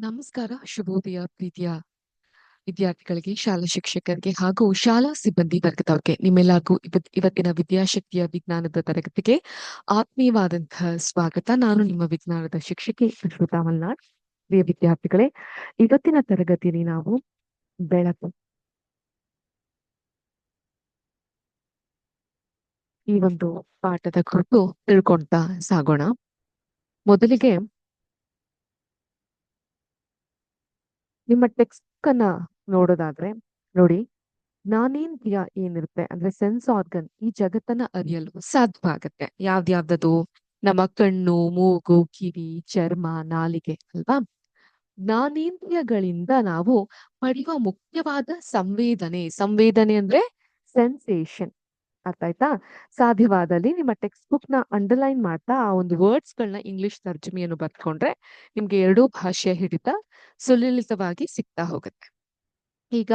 ನಮಸ್ಕಾರ, ಶುಭೋದಯ ಪ್ರೀತಿಯ ವಿದ್ಯಾರ್ಥಿಗಳಿಗೆ, ಶಾಲಾ ಶಿಕ್ಷಕರಿಗೆ ಹಾಗೂ ಶಾಲಾ ಸಿಬ್ಬಂದಿ ವರ್ಗದವರಿಗೆ ನಿಮ್ಮೆಲ್ಲರಿಗೂ ಇವತ್ ಇವತ್ತಿನ ವಿದ್ಯಾಶಕ್ತಿಯ ವಿಜ್ಞಾನದ ತರಗತಿಗೆ ಆತ್ಮೀಯವಾದಂತಹ ಸ್ವಾಗತ. ನಾನು ನಿಮ್ಮ ವಿಜ್ಞಾನದ ಶಿಕ್ಷಕಿ ಸುಶ್ರುತಾ ಮಲ್ನಾಡ್. ಪ್ರಿಯ ವಿದ್ಯಾರ್ಥಿಗಳೇ, ಇವತ್ತಿನ ತರಗತಿಯಲ್ಲಿ ನಾವು ಬೆಳಕು ಈ ಒಂದು ಪಾಠದ ಕುರಿತು ತಿಳ್ಕೊಂತ ಸಾಗೋಣ. ಮೊದಲಿಗೆ ನಿಮ್ಮ ಟೆಕ್ಸ್ಟ್ ಅನ್ನ ನೋಡೋದಾದ್ರೆ, ನೋಡಿ ಜ್ಞಾನೇಂದ್ರಿಯ ಏನಿರುತ್ತೆ ಅಂದ್ರೆ ಸೆನ್ಸ್ ಆರ್ಗನ್ ಈ ಜಗತ್ತನ್ನ ಅರಿಯಲು ಸಾಧ್ಯವಾಗತ್ತೆ. ಯಾವ್ದ್ಯಾವ್ದದು? ನಮ್ಮ ಕಣ್ಣು, ಮೂಗು, ಕಿವಿ, ಚರ್ಮ, ನಾಲಿಗೆ, ಅಲ್ವಾ? ಜ್ಞಾನೇಂದ್ರಿಯಗಳಿಂದ ನಾವು ಪಡೆಯುವ ಮುಖ್ಯವಾದ ಸಂವೇದನೆ ಸಂವೇದನೆ ಅಂದ್ರೆ ಸೆನ್ಸೇಷನ್ ಅರ್ಥ ಆಯ್ತಾ ಸಾಧ್ಯವಾದಲ್ಲಿ ನಿಮ್ಮ ಟೆಕ್ಸ್ಟ್ ಬುಕ್ನ ಅಂಡರ್ಲೈನ್ ಮಾಡ್ತಾ, ಆ ಒಂದು ವರ್ಡ್ಸ್ ಗಳನ್ನ ಇಂಗ್ಲಿಷ್ ತರ್ಜಮಿಯನ್ನು ಬರ್ಕೊಂಡ್ರೆ ನಿಮ್ಗೆ ಎರಡೂ ಭಾಷೆಯ ಹಿಡಿತ ಸುಲಲಿತವಾಗಿ ಸಿಗ್ತಾ ಹೋಗುತ್ತೆ. ಈಗ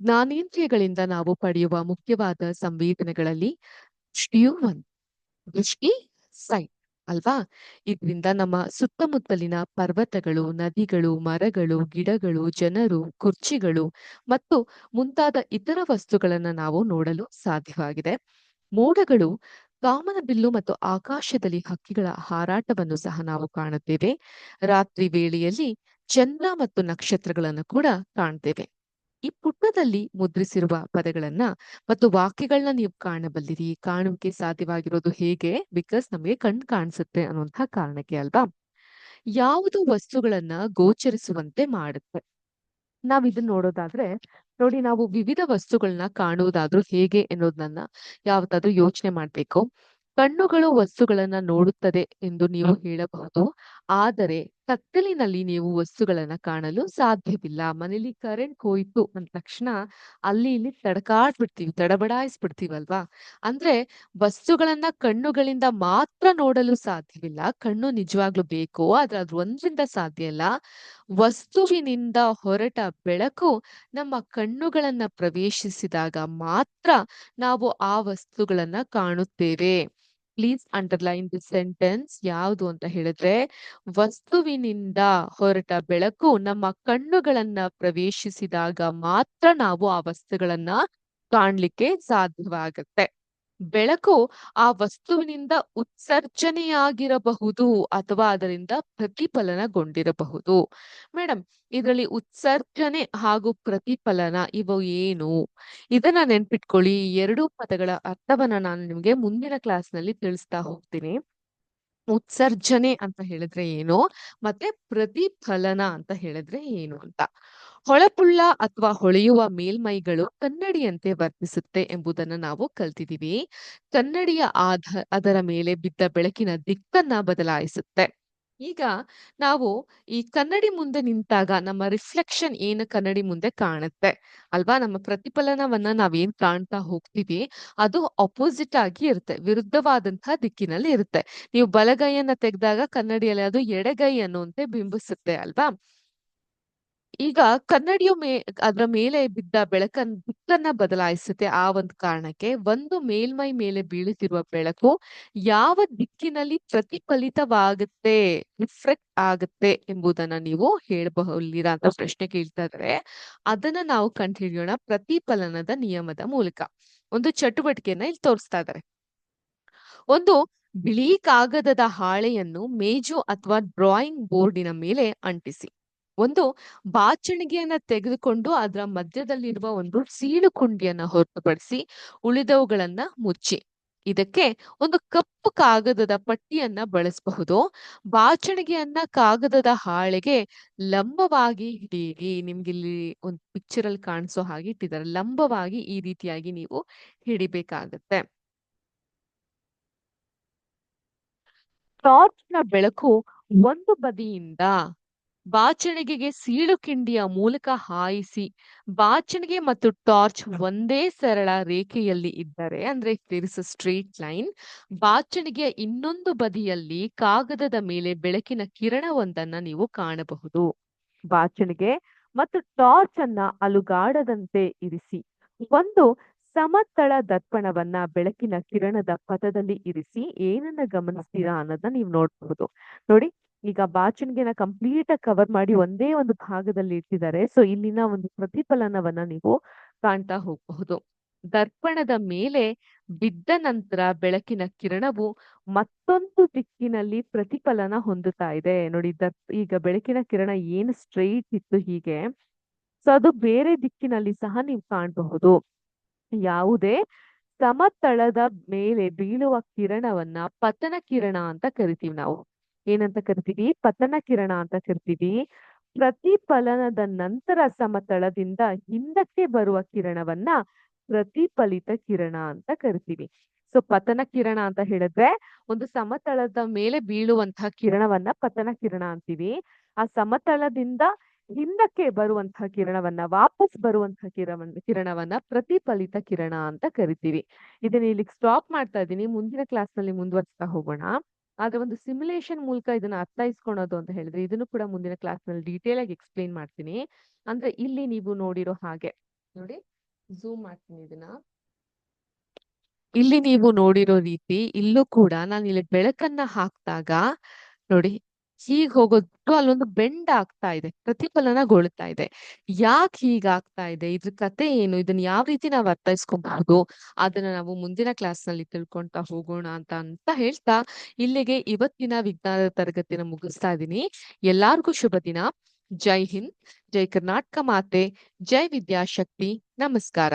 ಜ್ಞಾನೇಂದ್ರಿಯಗಳಿಂದ ನಾವು ಪಡೆಯುವ ಮುಖ್ಯವಾದ ಸಂವೇದನೆಗಳಲ್ಲಿ ದೃಷ್ಟಿಯೂ ಒಂದು ದೃಷ್ಟಿ ಸೈಟ್ ಅಲ್ವಾ? ಇದರಿಂದ ನಮ್ಮ ಸುತ್ತಮುತ್ತಲಿನ ಪರ್ವತಗಳು, ನದಿಗಳು, ಮರಗಳು, ಗಿಡಗಳು, ಜನರು, ಕುರ್ಚಿಗಳು ಮತ್ತು ಮುಂತಾದ ಇತರ ವಸ್ತುಗಳನ್ನ ನಾವು ನೋಡಲು ಸಾಧ್ಯವಾಗಿದೆ. ಮೋಡಗಳು ಕಾಮನಬಿಲ್ಲು ಮತ್ತು ಆಕಾಶದಲ್ಲಿ ಹಕ್ಕಿಗಳ ಹಾರಾಟವನ್ನು ಸಹ ನಾವು ಕಾಣುತ್ತೇವೆ. ರಾತ್ರಿ ವೇಳೆಯಲ್ಲಿ ಚಂದ್ರ ಮತ್ತು ನಕ್ಷತ್ರಗಳನ್ನು ಕೂಡ ಕಾಣ್ತೇವೆ. ಈ ಪುಟದಲ್ಲಿ ಮುದ್ರಿಸಿರುವ ಪದಗಳನ್ನ ಮತ್ತು ವಾಕ್ಯಗಳನ್ನ ನೀವು ಕಾಣಬಲ್ಲಿರಿ. ಕಾಣುವಿಕೆ ಸಾಧ್ಯವಾಗಿರೋದು ಹೇಗೆ? ಬಿಕಾಸ್ ನಮಗೆ ಕಣ್ ಕಾಣಿಸುತ್ತೆ ಅನ್ನುವಂತಹ ಕಾರಣಕ್ಕೆ ಅಲ್ವಾ? ಯಾವುದು ವಸ್ತುಗಳನ್ನ ಗೋಚರಿಸುವಂತೆ ಮಾಡುತ್ತೆ? ನಾವ್ ಇದನ್ನ ನೋಡೋದಾದ್ರೆ, ನೋಡಿ ನಾವು ವಿವಿಧ ವಸ್ತುಗಳನ್ನ ಕಾಣುವುದಾದ್ರೂ ಹೇಗೆ ಎನ್ನುವುದನ್ನ ಯಾವತ್ತಾದ್ರೂ ಯೋಚನೆ ಮಾಡ್ಬೇಕು. ಕಣ್ಣುಗಳು ವಸ್ತುಗಳನ್ನ ನೋಡುತ್ತದೆ ಎಂದು ನೀವು ಹೇಳಬಹುದು. ಆದರೆ ಕತ್ತಲಿನಲ್ಲಿ ನೀವು ವಸ್ತುಗಳನ್ನ ಕಾಣಲು ಸಾಧ್ಯವಿಲ್ಲ. ಮನೇಲಿ ಕರೆಂಟ್ ಹೋಯ್ತು ಅಂದ ತಕ್ಷಣ ಅಲ್ಲಿ ಇಲ್ಲಿ ತಡಕಾಡ್ಬಿಡ್ತೀವಿ, ತಡಬಡಾಯಿಸ್ಬಿಡ್ತೀವಲ್ವಾ? ಅಂದ್ರೆ ವಸ್ತುಗಳನ್ನ ಕಣ್ಣುಗಳಿಂದ ಮಾತ್ರ ನೋಡಲು ಸಾಧ್ಯವಿಲ್ಲ. ಕಣ್ಣು ನಿಜವಾಗ್ಲೂ ಬೇಕು ಆದ್ರೆ ಅದ್ರ ಒಂದ್ರಿಂದ ಸಾಧ್ಯ ಇಲ್ಲ. ವಸ್ತುವಿನಿಂದ ಹೊರಟ ಬೆಳಕು ನಮ್ಮ ಕಣ್ಣುಗಳನ್ನ ಪ್ರವೇಶಿಸಿದಾಗ ಮಾತ್ರ ನಾವು ಆ ವಸ್ತುಗಳನ್ನ ಕಾಣುತ್ತೇವೆ. ಪ್ಲೀಸ್ ಅಂಡರ್ಲೈನ್ ದಿ ಸೆಂಟೆನ್ಸ್ ಯಾವುದು ಅಂತ ಹೇಳಿದ್ರೆ, ವಸ್ತುವಿನಿಂದ ಹೊರಟ ಬೆಳಕು ನಮ್ಮ ಕಣ್ಣುಗಳನ್ನ ಪ್ರವೇಶಿಸಿದಾಗ ಮಾತ್ರ ನಾವು ಆ ವಸ್ತುಗಳನ್ನ ಕಾಣ್ಲಿಕ್ಕೆ ಸಾಧ್ಯವಾಗತ್ತೆ. ಬೆಳಕು ಆ ವಸ್ತುವಿನಿಂದ ಉತ್ಸರ್ಜನೆಯಾಗಿರಬಹುದು ಅಥವಾ ಅದರಿಂದ ಪ್ರತಿಫಲನಗೊಂಡಿರಬಹುದು. ಮೇಡಮ್ ಇದರಲ್ಲಿ ಉತ್ಸರ್ಜನೆ ಹಾಗೂ ಪ್ರತಿಫಲನ ಇವು ಏನು? ಇದನ್ನ ನೆನ್ಪಿಟ್ಕೊಳ್ಳಿ. ಎರಡು ಪದಗಳ ಅರ್ಥವನ್ನ ನಾನು ನಿಮ್ಗೆ ಮುಂದಿನ ಕ್ಲಾಸ್ನಲ್ಲಿ ತಿಳಿಸ್ತಾ ಹೋಗ್ತೀನಿ. ಉತ್ಸರ್ಜನೆ ಅಂತ ಹೇಳಿದ್ರೆ ಏನು? ಮತ್ತೆ ಪ್ರತಿಫಲನ ಅಂತ ಹೇಳಿದ್ರೆ ಏನು ಅಂತ? ಹೊಳಪುಳ್ಳ ಅಥವಾ ಹೊಳೆಯುವ ಮೇಲ್ಮೈಗಳು ಕನ್ನಡಿಯಂತೆ ವರ್ತಿಸುತ್ತೆ ಎಂಬುದನ್ನು ನಾವು ಕಲ್ತಿದೀವಿ. ಕನ್ನಡಿಯ ಆಧ, ಅದರ ಮೇಲೆ ಬಿದ್ದ ಬೆಳಕಿನ ದಿಕ್ಕನ್ನ ಬದಲಾಯಿಸುತ್ತೆ. ಈಗ ನಾವು ಈ ಕನ್ನಡಿ ಮುಂದೆ ನಿಂತಾಗ ನಮ್ಮ ರಿಫ್ಲೆಕ್ಷನ್ ಏನು ಕನ್ನಡಿ ಮುಂದೆ ಕಾಣುತ್ತೆ. ಅಲ್ವಾ? ನಮ್ಮ ಪ್ರತಿಫಲನವನ್ನ ನಾವೇನ್ ಕಾಣ್ತಾ ಹೋಗ್ತೀವಿ, ಅದು ಅಪೋಸಿಟ್ ಆಗಿ ಇರುತ್ತೆ, ವಿರುದ್ಧವಾದಂತಹ ದಿಕ್ಕಿನಲ್ಲಿ ಇರುತ್ತೆ. ನೀವು ಬಲಗೈಯನ್ನ ತೆಗೆದಾಗ ಕನ್ನಡಿಯಲ್ಲಿ ಅದು ಎಡಗೈ ಅನ್ನುವಂತೆ ಬಿಂಬಿಸುತ್ತೆ, ಅಲ್ವಾ? ಈಗ ಕನ್ನಡಿಯು ಮೇ, ಅದರ ಮೇಲೆ ಬಿದ್ದ ಬೆಳಕನ್ ದಿಕ್ಕನ್ನ ಬದಲಾಯಿಸುತ್ತೆ ಆ ಒಂದು ಕಾರಣಕ್ಕೆ. ಒಂದು ಮೇಲ್ಮೈ ಮೇಲೆ ಬೀಳುತ್ತಿರುವ ಬೆಳಕು ಯಾವ ದಿಕ್ಕಿನಲ್ಲಿ ಪ್ರತಿಫಲಿತವಾಗುತ್ತೆ ರಿಫ್ಲೆಕ್ಟ್ ಆಗುತ್ತೆ ಎಂಬುದನ್ನ ನೀವು ಹೇಳಬಹುದಿರಾ ಅಂತ ಪ್ರಶ್ನೆ ಕೇಳ್ತಾ ಇದ್ರೆ ಅದನ್ನ ನಾವು ಕಂಡುಹಿಡಿಯೋಣ ಪ್ರತಿಫಲನದ ನಿಯಮದ ಮೂಲಕ. ಒಂದು ಚಟುವಟಿಕೆಯನ್ನ ಇಲ್ಲಿ ತೋರಿಸ್ತಾ ಇದ್ದಾರೆ. ಒಂದು ಬಿಳಿ ಕಾಗದದ ಹಾಳೆಯನ್ನು ಮೇಜು ಅಥವಾ ಡ್ರಾಯಿಂಗ್ ಬೋರ್ಡಿನ ಮೇಲೆ ಅಂಟಿಸಿ. ಒಂದು ಬಾಚಣಿಗೆಯನ್ನ ತೆಗೆದುಕೊಂಡು ಅದರ ಮಧ್ಯದಲ್ಲಿರುವ ಒಂದು ಸೀಳು ಕುಂಡಿಯನ್ನ ಹೊರತುಪಡಿಸಿ ಉಳಿದವುಗಳನ್ನ ಮುಚ್ಚಿ. ಇದಕ್ಕೆ ಒಂದು ಕಪ್ಪು ಕಾಗದದ ಪಟ್ಟಿಯನ್ನ ಬಳಸಬಹುದು. ಬಾಚಣಿಗೆಯನ್ನ ಕಾಗದದ ಹಾಳೆಗೆ ಲಂಬವಾಗಿ ಹಿಡಿಯಿರಿ ನಿಮ್ಗೆ ಇಲ್ಲಿ ಒಂದು ಪಿಕ್ಚರ್ ಅಲ್ಲಿ ಕಾಣಿಸೋ ಹಾಗೆ ಇಟ್ಟಿದ್ದಾರೆ. ಲಂಬವಾಗಿ ಈ ರೀತಿಯಾಗಿ ನೀವು ಹಿಡಿಬೇಕಾಗತ್ತೆ. ಟಾರ್ಚ್ನ ಬೆಳಕು ಒಂದು ಬದಿಯಿಂದ ಬಾಚಣಿಗೆಗೆ ಸೀಳು ಕಿಂಡಿಯ ಮೂಲಕ ಹಾಯಿಸಿ, ಬಾಚಣಿಗೆ ಮತ್ತು ಟಾರ್ಚ್ ಒಂದೇ ಸರಳ ರೇಖೆಯಲ್ಲಿ ಇದ್ದರೆ, ಅಂದ್ರೆ ಇಸ್ ಸ್ಟ್ರೇಟ್ ಲೈನ್ ಬಾಚಣಿಗೆಯ ಇನ್ನೊಂದು ಬದಿಯಲ್ಲಿ ಕಾಗದದ ಮೇಲೆ ಬೆಳಕಿನ ಕಿರಣವೊಂದನ್ನ ನೀವು ಕಾಣಬಹುದು. ಬಾಚಣಿಗೆ ಮತ್ತು ಟಾರ್ಚ್ ಅನ್ನ ಅಲುಗಾಡದಂತೆ ಇರಿಸಿ, ಒಂದು ಸಮತಳ ದರ್ಪಣವನ್ನ ಬೆಳಕಿನ ಕಿರಣದ ಪಥದಲ್ಲಿ ಇರಿಸಿ, ಏನನ್ನ ಗಮನಿಸ್ತೀರಾ ಅನ್ನೋದನ್ನ ನೀವು ನೋಡಬಹುದು. ನೋಡಿ ಈಗ ಬಾಚಣಿಗೆನ ಕಂಪ್ಲೀಟ್ ಆಗಿ ಕವರ್ ಮಾಡಿ ಒಂದೇ ಒಂದು ಭಾಗದಲ್ಲಿ ಇಟ್ಟಿದ್ದಾರೆ. ಸೊ ಇಲ್ಲಿನ ಒಂದು ಪ್ರತಿಫಲನವನ್ನ ನೀವು ಕಾಣ್ತಾ ಹೋಗಬಹುದು. ದರ್ಪಣದ ಮೇಲೆ ಬಿದ್ದ ನಂತರ ಬೆಳಕಿನ ಕಿರಣವು ಮತ್ತೊಂದು ದಿಕ್ಕಿನಲ್ಲಿ ಪ್ರತಿಫಲನ ಹೊಂದುತ್ತಾ ಇದೆ. ನೋಡಿ ದರ್ ಈಗ ಬೆಳಕಿನ ಕಿರಣ ಏನು ಸ್ಟ್ರೈಟ್ ಇತ್ತು ಹೀಗೆ. ಸೊ ಅದು ಬೇರೆ ದಿಕ್ಕಿನಲ್ಲಿ ಸಹ ನೀವು ಕಾಣಬಹುದು. ಯಾವುದೇ ಸಮತಳದ ಮೇಲೆ ಬೀಳುವ ಕಿರಣವನ್ನ ಪತನ ಕಿರಣ ಅಂತ ಕರಿತೀವಿ ನಾವು. ಏನಂತ ಕರಿತೀವಿ? ಪತನ ಕಿರಣ ಅಂತ ಕರಿತೀವಿ. ಪ್ರತಿಫಲನದ ನಂತರ ಸಮತಳದಿಂದ ಹಿಂದಕ್ಕೆ ಬರುವ ಕಿರಣವನ್ನ ಪ್ರತಿಫಲಿತ ಕಿರಣ ಅಂತ ಕರಿತೀವಿ. ಸೊ ಪತನ ಕಿರಣ ಅಂತ ಹೇಳಿದ್ರೆ ಒಂದು ಸಮತಳದ ಮೇಲೆ ಬೀಳುವಂತಹ ಕಿರಣವನ್ನ ಪತನ ಕಿರಣ ಅಂತೀವಿ. ಆ ಸಮತಳದಿಂದ ಹಿಂದಕ್ಕೆ ಬರುವಂತಹ ಕಿರಣವನ್ನ, ವಾಪಸ್ ಬರುವಂತಹ ಕಿರಣವನ್ನ ಕಿರಣವನ್ನ ಪ್ರತಿಫಲಿತ ಕಿರಣ ಅಂತ ಕರಿತೀವಿ. ಇದನ್ನ ಇಲ್ಲಿ ಸ್ಟಾಪ್ ಮಾಡ್ತಾ ಇದ್ದೀನಿ. ಮುಂದಿನ ಕ್ಲಾಸ್ನಲ್ಲಿ ಮುಂದುವರಿಸ್ತಾ ಹೋಗೋಣ. ಆದ್ರೆ ಒಂದು ಸಿಮ್ಯುಲೇಷನ್ ಮೂಲಕ ಇದನ್ನ ಅರ್ಥೈಸ್ಕೊಳೋದು ಅಂತ ಹೇಳಿದ್ರೆ, ಇದನ್ನು ಕೂಡ ಮುಂದಿನ ಕ್ಲಾಸ್ನಲ್ಲಿ ಡೀಟೇಲ್ ಆಗಿ ಎಕ್ಸ್ಪ್ಲೈನ್ ಮಾಡ್ತೀನಿ. ಅಂದ್ರೆ ಇಲ್ಲಿ ನೀವು ನೋಡಿರೋ ಹಾಗೆ, ನೋಡಿ ಝೂಮ್ ಮಾಡ್ತೀನಿ ಇದನ್ನ. ಇಲ್ಲಿ ನೀವು ನೋಡಿರೋ ರೀತಿ, ಇಲ್ಲೂ ಕೂಡ ನಾನು ಇಲ್ಲಿ ಬೆಳಕನ್ನ ಹಾಕ್ದಾಗ, ನೋಡಿ ಹೀಗ್ ಹೋಗೋದು ಅಲ್ಲೊಂದು ಬೆಂಡ್ ಆಗ್ತಾ ಇದೆ ಪ್ರತಿಫಲನಗೊಳ್ತಾ ಇದೆ. ಯಾಕೆ ಹೀಗಾಗ್ತಾ ಇದೆ? ಇದ್ರ ಕತೆ ಏನು? ಇದನ್ನ ಯಾವ ರೀತಿ ನಾವು ಅರ್ಥೈಸ್ಕೊಬಹುದು? ಅದನ್ನ ನಾವು ಮುಂದಿನ ಕ್ಲಾಸ್ನಲ್ಲಿ ತಿಳ್ಕೊಂತ ಹೋಗೋಣ ಅಂತ ಅಂತ ಹೇಳ್ತಾ ಇಲ್ಲಿಗೆ ಇವತ್ತಿನ ವಿಜ್ಞಾನದ ತರಗತಿನ ಮುಗಿಸ್ತಾ ಇದ್ದೀನಿ. ಎಲ್ಲಾರ್ಗು ಶುಭ ದಿನ. ಜೈ ಹಿಂದ್, ಜೈ ಕರ್ನಾಟಕ ಮಾತೆ, ಜೈ ವಿದ್ಯಾಶಕ್ತಿ. ನಮಸ್ಕಾರ.